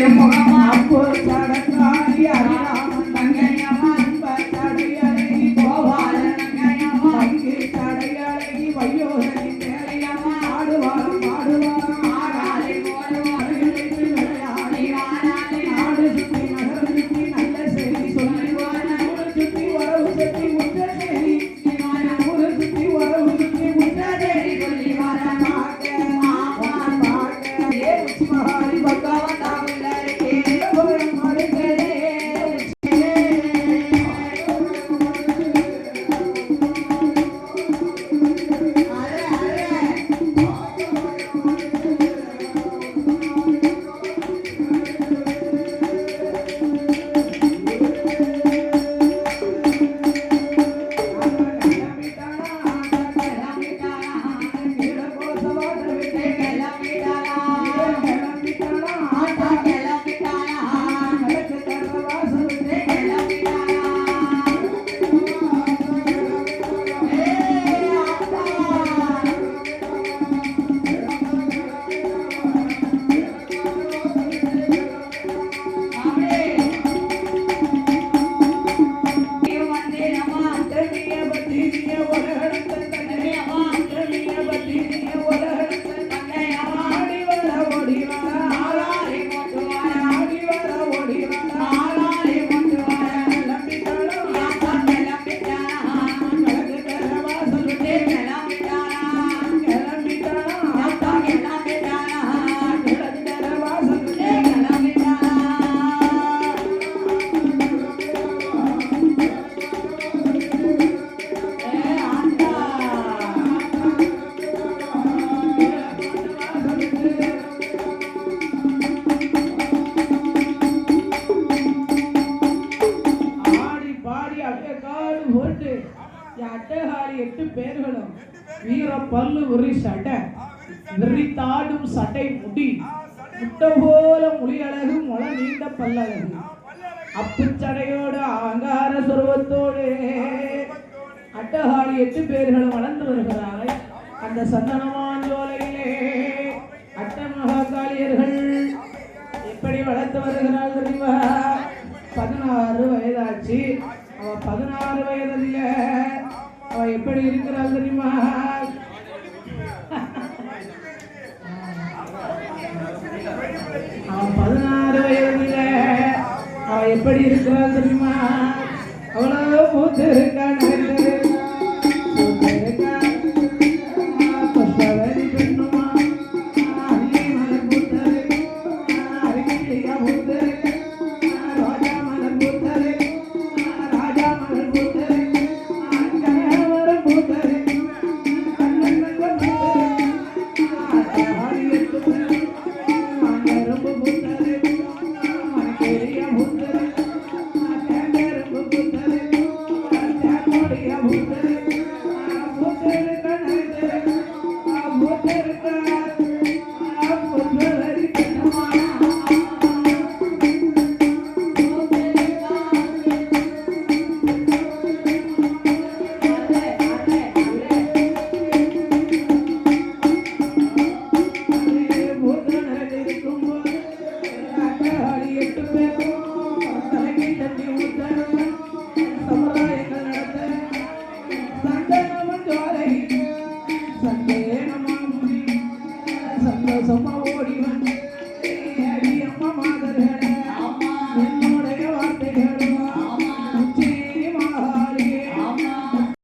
திருமுகமா அப்போ சடங்காடி அரிராமன் பாடி போட்டு அட்டகாரி எட்டு பேர்களும் வீர பல்லு உரி சட்டை விரித்தாடும் சட்டை முடி முட்டை போல முடியழகு முள நீண்ட பல்லழகு. அப்புச்சடையோடு அகங்கார சுருவத்தோடு அட்டகாரி எட்டு பேர்களும் வளர்ந்து வருகிறார்கள். அந்த சந்தனமான ஜோலையிலே அட்ட எப்படி வளர்த்து வருகிறாள் அவ பதினாறு வயதில் அவ எப்படி இருக்கிறாள் தெரியுமா? அவன் பதினாறு வயதில் அவ எப்படி இருக்கிறாள் தெரியுமா? அவ்வளவு மூத்து இருக்க. Thank you.